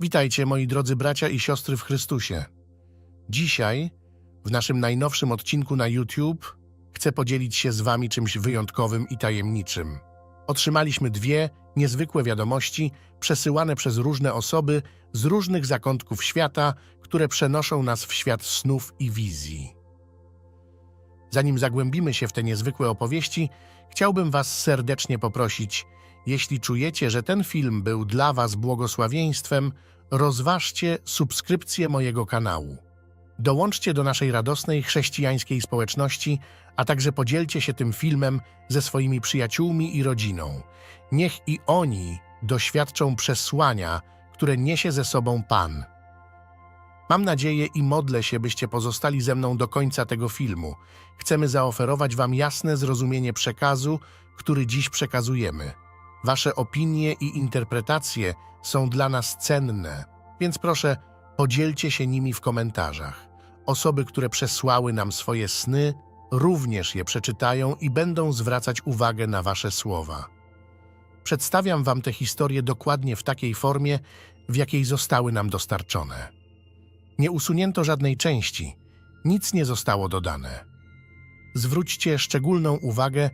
Witajcie moi drodzy bracia i siostry w Chrystusie. Dzisiaj, w naszym najnowszym odcinku na YouTube, chcę podzielić się z wami czymś wyjątkowym i tajemniczym. Otrzymaliśmy dwie niezwykłe wiadomości przesyłane przez różne osoby z różnych zakątków świata, które przenoszą nas w świat snów i wizji. Zanim zagłębimy się w te niezwykłe opowieści, chciałbym Was serdecznie poprosić, jeśli czujecie, że ten film był dla Was błogosławieństwem, rozważcie subskrypcję mojego kanału. Dołączcie do naszej radosnej chrześcijańskiej społeczności, a także podzielcie się tym filmem ze swoimi przyjaciółmi i rodziną. Niech i oni doświadczą przesłania, które niesie ze sobą Pan. Mam nadzieję i modlę się, byście pozostali ze mną do końca tego filmu. Chcemy zaoferować Wam jasne zrozumienie przekazu, który dziś przekazujemy. Wasze opinie i interpretacje są dla nas cenne, więc proszę, podzielcie się nimi w komentarzach. Osoby, które przesłały nam swoje sny, również je przeczytają i będą zwracać uwagę na Wasze słowa. Przedstawiam Wam te historie dokładnie w takiej formie, w jakiej zostały nam dostarczone. Nie usunięto żadnej części, nic nie zostało dodane. Zwróćcie szczególną uwagę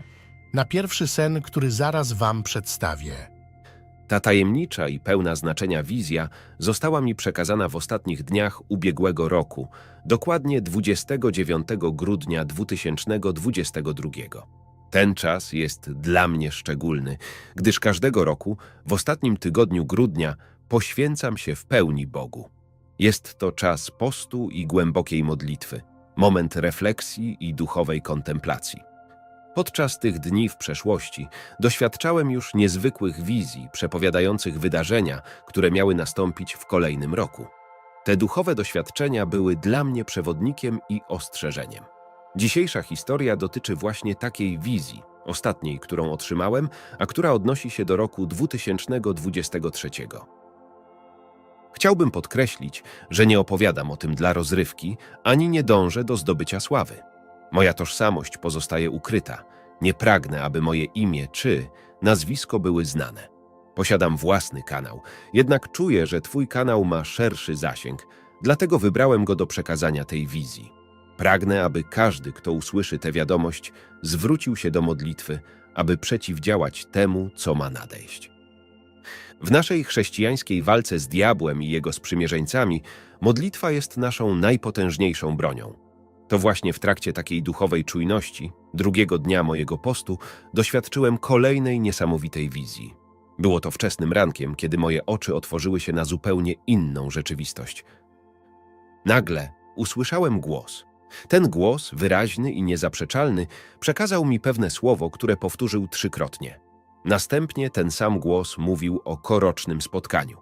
na pierwszy sen, który zaraz Wam przedstawię. Ta tajemnicza i pełna znaczenia wizja została mi przekazana w ostatnich dniach ubiegłego roku, dokładnie 29 grudnia 2022. Ten czas jest dla mnie szczególny, gdyż każdego roku w ostatnim tygodniu grudnia poświęcam się w pełni Bogu. Jest to czas postu i głębokiej modlitwy, moment refleksji i duchowej kontemplacji. Podczas tych dni w przeszłości doświadczałem już niezwykłych wizji przepowiadających wydarzenia, które miały nastąpić w kolejnym roku. Te duchowe doświadczenia były dla mnie przewodnikiem i ostrzeżeniem. Dzisiejsza historia dotyczy właśnie takiej wizji, ostatniej, którą otrzymałem, a która odnosi się do roku 2023. Chciałbym podkreślić, że nie opowiadam o tym dla rozrywki, ani nie dążę do zdobycia sławy. Moja tożsamość pozostaje ukryta. Nie pragnę, aby moje imię czy nazwisko były znane. Posiadam własny kanał, jednak czuję, że Twój kanał ma szerszy zasięg, dlatego wybrałem go do przekazania tej wizji. Pragnę, aby każdy, kto usłyszy tę wiadomość, zwrócił się do modlitwy, aby przeciwdziałać temu, co ma nadejść. W naszej chrześcijańskiej walce z diabłem i jego sprzymierzeńcami modlitwa jest naszą najpotężniejszą bronią. To właśnie w trakcie takiej duchowej czujności, drugiego dnia mojego postu, doświadczyłem kolejnej niesamowitej wizji. Było to wczesnym rankiem, kiedy moje oczy otworzyły się na zupełnie inną rzeczywistość. Nagle usłyszałem głos. Ten głos, wyraźny i niezaprzeczalny, przekazał mi pewne słowo, które powtórzył trzykrotnie. Następnie ten sam głos mówił o korocznym spotkaniu.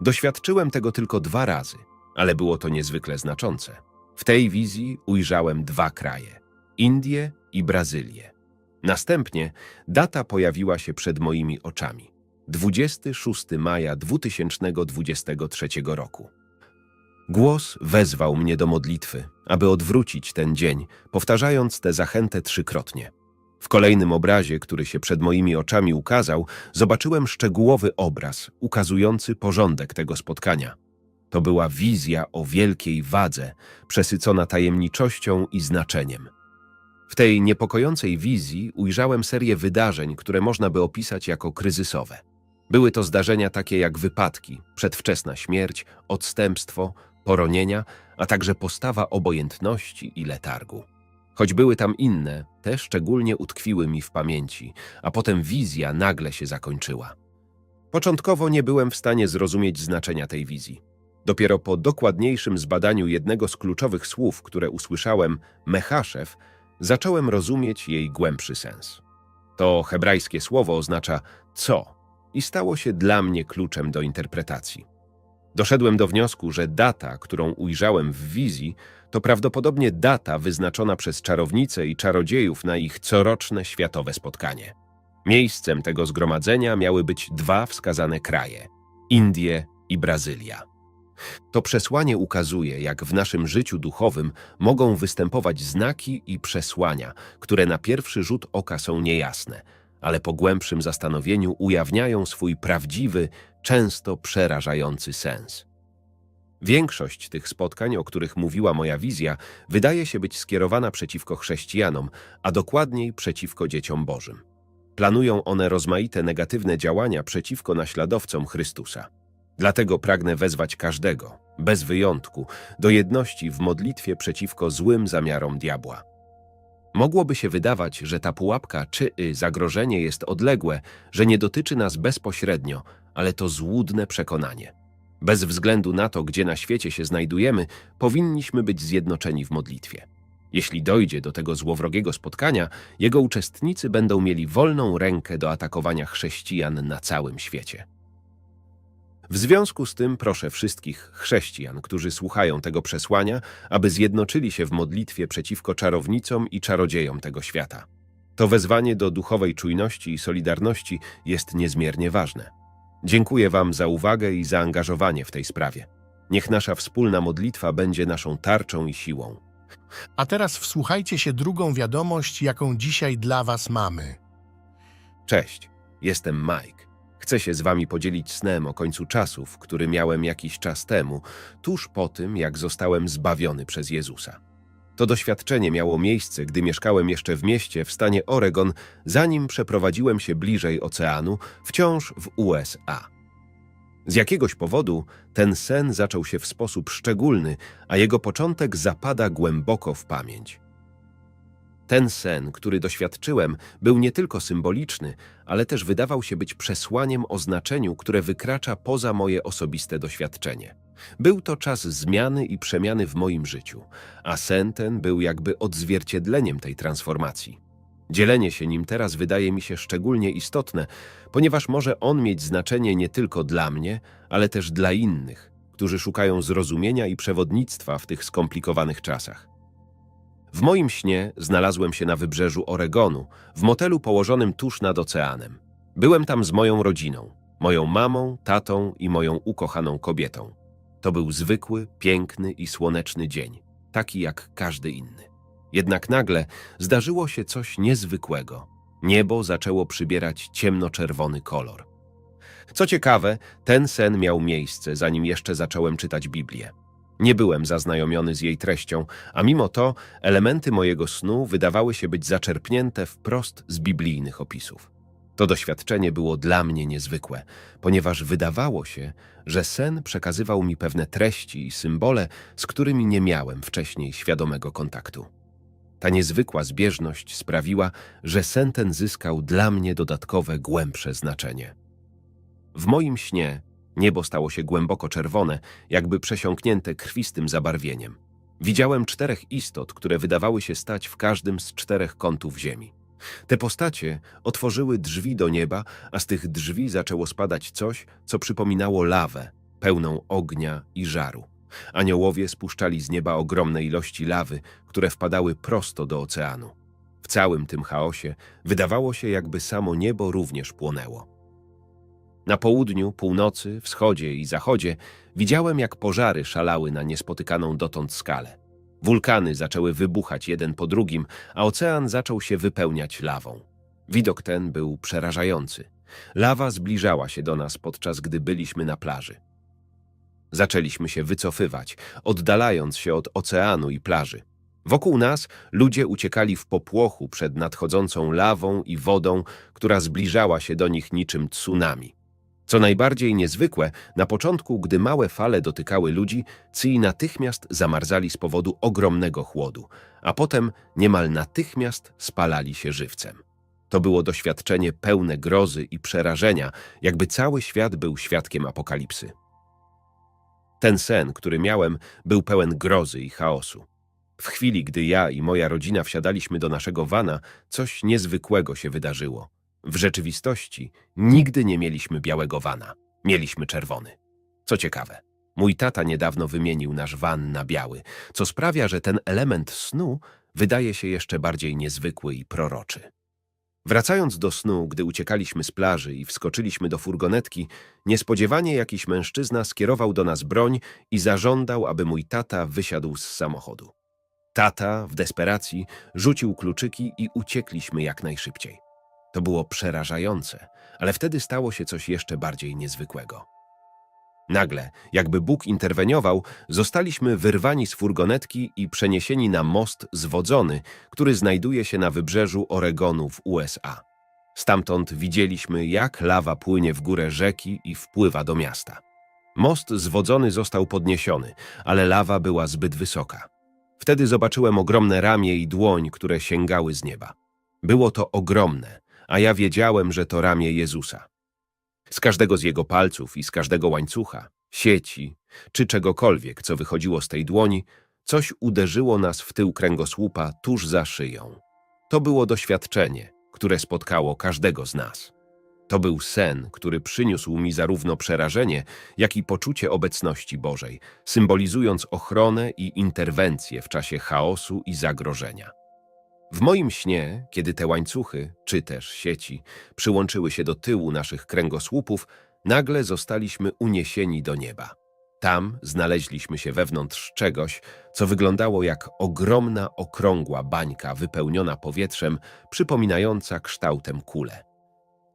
Doświadczyłem tego tylko dwa razy, ale było to niezwykle znaczące. W tej wizji ujrzałem dwa kraje Indię i Brazylię. Następnie data pojawiła się przed moimi oczami 26 maja 2023 roku. Głos wezwał mnie do modlitwy, aby odwrócić ten dzień, powtarzając tę zachętę trzykrotnie. W kolejnym obrazie, który się przed moimi oczami ukazał, zobaczyłem szczegółowy obraz ukazujący porządek tego spotkania. To była wizja o wielkiej wadze, przesycona tajemniczością i znaczeniem. W tej niepokojącej wizji ujrzałem serię wydarzeń, które można by opisać jako kryzysowe. Były to zdarzenia takie jak wypadki, przedwczesna śmierć, odstępstwo, poronienia, a także postawa obojętności i letargu. Choć były tam inne, te szczególnie utkwiły mi w pamięci, a potem wizja nagle się zakończyła. Początkowo nie byłem w stanie zrozumieć znaczenia tej wizji. Dopiero po dokładniejszym zbadaniu jednego z kluczowych słów, które usłyszałem, mechaszew, zacząłem rozumieć jej głębszy sens. To hebrajskie słowo oznacza co i stało się dla mnie kluczem do interpretacji. Doszedłem do wniosku, że data, którą ujrzałem w wizji, to prawdopodobnie data wyznaczona przez czarownice i czarodziejów na ich coroczne światowe spotkanie. Miejscem tego zgromadzenia miały być dwa wskazane kraje Indie i Brazylia. To przesłanie ukazuje, jak w naszym życiu duchowym mogą występować znaki i przesłania, które na pierwszy rzut oka są niejasne, ale po głębszym zastanowieniu ujawniają swój prawdziwy, często przerażający sens. Większość tych spotkań, o których mówiła moja wizja, wydaje się być skierowana przeciwko chrześcijanom, a dokładniej przeciwko dzieciom Bożym. Planują one rozmaite negatywne działania przeciwko naśladowcom Chrystusa. Dlatego pragnę wezwać każdego, bez wyjątku, do jedności w modlitwie przeciwko złym zamiarom diabła. Mogłoby się wydawać, że ta pułapka czy y, zagrożenie jest odległe, że nie dotyczy nas bezpośrednio, ale to złudne przekonanie. Bez względu na to, gdzie na świecie się znajdujemy, powinniśmy być zjednoczeni w modlitwie. Jeśli dojdzie do tego złowrogiego spotkania, jego uczestnicy będą mieli wolną rękę do atakowania chrześcijan na całym świecie. W związku z tym proszę wszystkich chrześcijan, którzy słuchają tego przesłania, aby zjednoczyli się w modlitwie przeciwko czarownicom i czarodziejom tego świata. To wezwanie do duchowej czujności i solidarności jest niezmiernie ważne. Dziękuję Wam za uwagę i zaangażowanie w tej sprawie. Niech nasza wspólna modlitwa będzie naszą tarczą i siłą. A teraz wsłuchajcie się drugą wiadomość, jaką dzisiaj dla Was mamy. Cześć, jestem Mike. Chcę się z Wami podzielić snem o końcu czasów, który miałem jakiś czas temu, tuż po tym, jak zostałem zbawiony przez Jezusa. To doświadczenie miało miejsce, gdy mieszkałem jeszcze w mieście w stanie Oregon, zanim przeprowadziłem się bliżej oceanu, wciąż w USA. Z jakiegoś powodu ten sen zaczął się w sposób szczególny, a jego początek zapada głęboko w pamięć. Ten sen, który doświadczyłem, był nie tylko symboliczny, ale też wydawał się być przesłaniem o znaczeniu, które wykracza poza moje osobiste doświadczenie. Był to czas zmiany i przemiany w moim życiu, a sen ten był jakby odzwierciedleniem tej transformacji. Dzielenie się nim teraz wydaje mi się szczególnie istotne, ponieważ może on mieć znaczenie nie tylko dla mnie, ale też dla innych, którzy szukają zrozumienia i przewodnictwa w tych skomplikowanych czasach. W moim śnie znalazłem się na wybrzeżu Oregonu, w motelu położonym tuż nad oceanem. Byłem tam z moją rodziną, moją mamą, tatą i moją ukochaną kobietą. To był zwykły, piękny i słoneczny dzień, taki jak każdy inny. Jednak nagle zdarzyło się coś niezwykłego. Niebo zaczęło przybierać ciemnoczerwony kolor. Co ciekawe, ten sen miał miejsce, zanim jeszcze zacząłem czytać Biblię. Nie byłem zaznajomiony z jej treścią, a mimo to elementy mojego snu wydawały się być zaczerpnięte wprost z biblijnych opisów. To doświadczenie było dla mnie niezwykłe, ponieważ wydawało się, że sen przekazywał mi pewne treści i symbole, z którymi nie miałem wcześniej świadomego kontaktu. Ta niezwykła zbieżność sprawiła, że sen ten zyskał dla mnie dodatkowe, głębsze znaczenie. W moim śnie niebo stało się głęboko czerwone, jakby przesiąknięte krwistym zabarwieniem. Widziałem czterech istot, które wydawały się stać w każdym z czterech kątów ziemi. Te postacie otworzyły drzwi do nieba, a z tych drzwi zaczęło spadać coś, co przypominało lawę, pełną ognia i żaru. Aniołowie spuszczali z nieba ogromne ilości lawy, które wpadały prosto do oceanu. W całym tym chaosie wydawało się, jakby samo niebo również płonęło. Na południu, północy, wschodzie i zachodzie widziałem, jak pożary szalały na niespotykaną dotąd skalę. Wulkany zaczęły wybuchać jeden po drugim, a ocean zaczął się wypełniać lawą. Widok ten był przerażający. Lawa zbliżała się do nas podczas gdy byliśmy na plaży. Zaczęliśmy się wycofywać, oddalając się od oceanu i plaży. Wokół nas ludzie uciekali w popłochu przed nadchodzącą lawą i wodą, która zbliżała się do nich niczym tsunami. Co najbardziej niezwykłe, na początku, gdy małe fale dotykały ludzi, cyi natychmiast zamarzali z powodu ogromnego chłodu, a potem niemal natychmiast spalali się żywcem. To było doświadczenie pełne grozy i przerażenia, jakby cały świat był świadkiem apokalipsy. Ten sen, który miałem, był pełen grozy i chaosu. W chwili, gdy ja i moja rodzina wsiadaliśmy do naszego wana, coś niezwykłego się wydarzyło. W rzeczywistości nigdy nie mieliśmy białego wana. Mieliśmy czerwony. Co ciekawe, mój tata niedawno wymienił nasz van na biały, co sprawia, że ten element snu wydaje się jeszcze bardziej niezwykły i proroczy. Wracając do snu, gdy uciekaliśmy z plaży i wskoczyliśmy do furgonetki, niespodziewanie jakiś mężczyzna skierował do nas broń i zażądał, aby mój tata wysiadł z samochodu. Tata, w desperacji, rzucił kluczyki i uciekliśmy jak najszybciej. To było przerażające, ale wtedy stało się coś jeszcze bardziej niezwykłego. Nagle, jakby Bóg interweniował, zostaliśmy wyrwani z furgonetki i przeniesieni na most zwodzony, który znajduje się na wybrzeżu Oregonu w USA. Stamtąd widzieliśmy, jak lawa płynie w górę rzeki i wpływa do miasta. Most zwodzony został podniesiony, ale lawa była zbyt wysoka. Wtedy zobaczyłem ogromne ramię i dłoń, które sięgały z nieba. Było to ogromne, a ja wiedziałem, że to ramię Jezusa. Z każdego z jego palców i z każdego łańcucha, sieci czy czegokolwiek, co wychodziło z tej dłoni, coś uderzyło nas w tył kręgosłupa tuż za szyją. To było doświadczenie, które spotkało każdego z nas. To był sen, który przyniósł mi zarówno przerażenie, jak i poczucie obecności Bożej, symbolizując ochronę i interwencję w czasie chaosu i zagrożenia. W moim śnie, kiedy te łańcuchy, czy też sieci, przyłączyły się do tyłu naszych kręgosłupów, nagle zostaliśmy uniesieni do nieba. Tam znaleźliśmy się wewnątrz czegoś, co wyglądało jak ogromna, okrągła bańka wypełniona powietrzem, przypominająca kształtem kulę.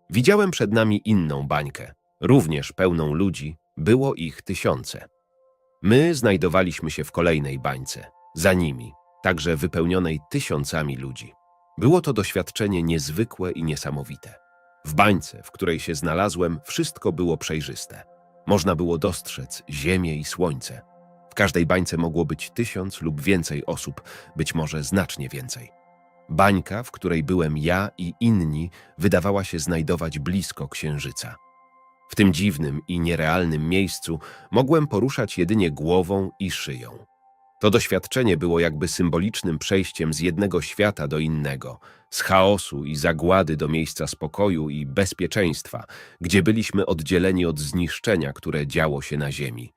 Widziałem przed nami inną bańkę, również pełną ludzi, było ich tysiące. My znajdowaliśmy się w kolejnej bańce, za nimi, także wypełnionej tysiącami ludzi. Było to doświadczenie niezwykłe i niesamowite. W bańce, w której się znalazłem, wszystko było przejrzyste. Można było dostrzec ziemię i słońce. W każdej bańce mogło być tysiąc lub więcej osób, być może znacznie więcej. Bańka, w której byłem ja i inni, wydawała się znajdować blisko księżyca. W tym dziwnym i nierealnym miejscu mogłem poruszać jedynie głową i szyją. To doświadczenie było jakby symbolicznym przejściem z jednego świata do innego, z chaosu i zagłady do miejsca spokoju i bezpieczeństwa, gdzie byliśmy oddzieleni od zniszczenia, które działo się na ziemi.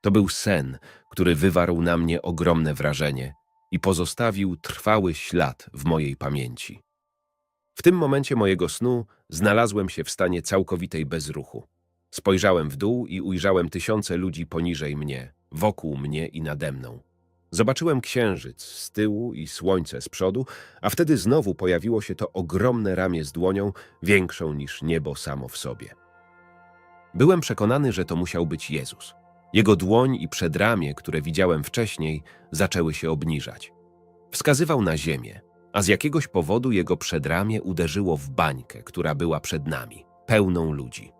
To był sen, który wywarł na mnie ogromne wrażenie i pozostawił trwały ślad w mojej pamięci. W tym momencie mojego snu znalazłem się w stanie całkowitej bezruchu. Spojrzałem w dół i ujrzałem tysiące ludzi poniżej mnie, wokół mnie i nade mną. Zobaczyłem księżyc z tyłu i słońce z przodu, a wtedy znowu pojawiło się to ogromne ramię z dłonią, większą niż niebo samo w sobie. Byłem przekonany, że to musiał być Jezus. Jego dłoń i przedramię, które widziałem wcześniej, zaczęły się obniżać. Wskazywał na ziemię, a z jakiegoś powodu jego przedramię uderzyło w bańkę, która była przed nami, pełną ludzi.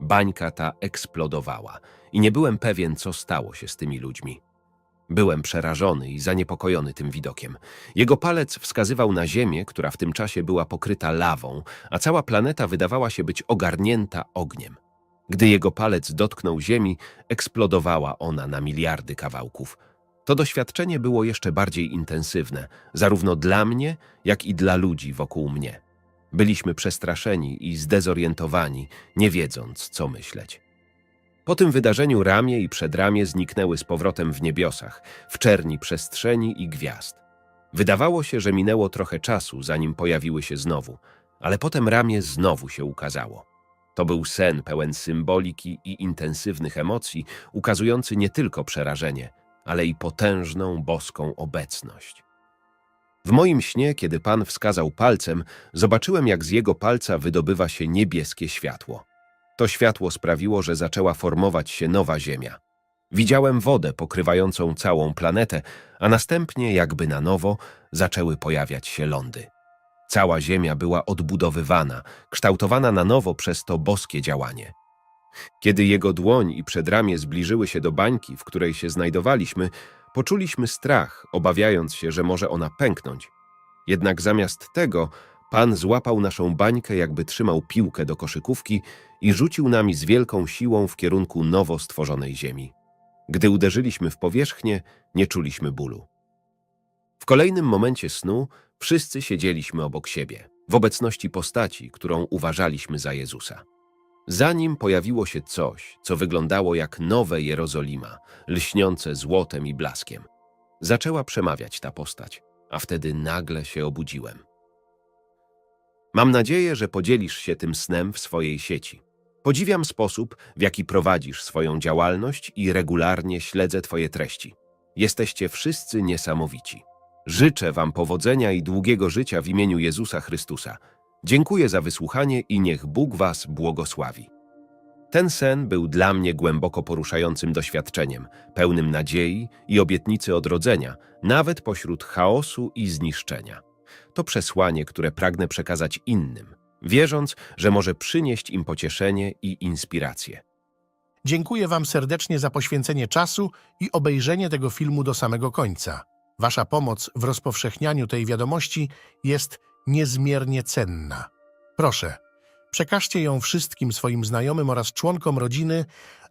Bańka ta eksplodowała i nie byłem pewien, co stało się z tymi ludźmi. Byłem przerażony i zaniepokojony tym widokiem. Jego palec wskazywał na Ziemię, która w tym czasie była pokryta lawą, a cała planeta wydawała się być ogarnięta ogniem. Gdy jego palec dotknął Ziemi, eksplodowała ona na miliardy kawałków. To doświadczenie było jeszcze bardziej intensywne, zarówno dla mnie, jak i dla ludzi wokół mnie. Byliśmy przestraszeni i zdezorientowani, nie wiedząc, co myśleć. Po tym wydarzeniu ramię i przedramię zniknęły z powrotem w niebiosach, w czerni przestrzeni i gwiazd. Wydawało się, że minęło trochę czasu, zanim pojawiły się znowu, ale potem ramię znowu się ukazało. To był sen pełen symboliki i intensywnych emocji, ukazujący nie tylko przerażenie, ale i potężną boską obecność. W moim śnie, kiedy Pan wskazał palcem, zobaczyłem, jak z jego palca wydobywa się niebieskie światło. To światło sprawiło, że zaczęła formować się nowa Ziemia. Widziałem wodę pokrywającą całą planetę, a następnie, jakby na nowo, zaczęły pojawiać się lądy. Cała Ziemia była odbudowywana, kształtowana na nowo przez to boskie działanie. Kiedy jego dłoń i przedramię zbliżyły się do bańki, w której się znajdowaliśmy, poczuliśmy strach, obawiając się, że może ona pęknąć. Jednak zamiast tego Pan złapał naszą bańkę, jakby trzymał piłkę do koszykówki i rzucił nami z wielką siłą w kierunku nowo stworzonej ziemi. Gdy uderzyliśmy w powierzchnię, nie czuliśmy bólu. W kolejnym momencie snu wszyscy siedzieliśmy obok siebie, w obecności postaci, którą uważaliśmy za Jezusa. Za nim pojawiło się coś, co wyglądało jak nowe Jerozolima, lśniące złotem i blaskiem. Zaczęła przemawiać ta postać, a wtedy nagle się obudziłem. Mam nadzieję, że podzielisz się tym snem w swojej sieci. Podziwiam sposób, w jaki prowadzisz swoją działalność i regularnie śledzę Twoje treści. Jesteście wszyscy niesamowici. Życzę Wam powodzenia i długiego życia w imieniu Jezusa Chrystusa. Dziękuję za wysłuchanie i niech Bóg Was błogosławi. Ten sen był dla mnie głęboko poruszającym doświadczeniem, pełnym nadziei i obietnicy odrodzenia, nawet pośród chaosu i zniszczenia. To przesłanie, które pragnę przekazać innym, wierząc, że może przynieść im pocieszenie i inspirację. Dziękuję Wam serdecznie za poświęcenie czasu i obejrzenie tego filmu do samego końca. Wasza pomoc w rozpowszechnianiu tej wiadomości jest niezmiernie cenna. Proszę, przekażcie ją wszystkim swoim znajomym oraz członkom rodziny,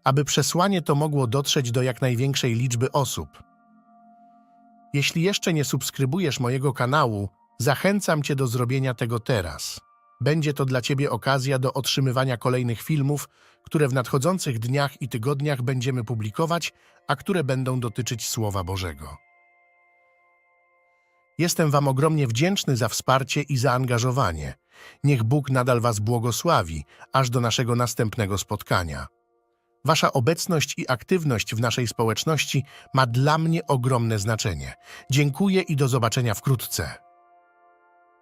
aby przesłanie to mogło dotrzeć do jak największej liczby osób. Jeśli jeszcze nie subskrybujesz mojego kanału, zachęcam Cię do zrobienia tego teraz. Będzie to dla Ciebie okazja do otrzymywania kolejnych filmów, które w nadchodzących dniach i tygodniach będziemy publikować, a które będą dotyczyć Słowa Bożego. Jestem Wam ogromnie wdzięczny za wsparcie i zaangażowanie. Niech Bóg nadal Was błogosławi, aż do naszego następnego spotkania. Wasza obecność i aktywność w naszej społeczności ma dla mnie ogromne znaczenie. Dziękuję i do zobaczenia wkrótce.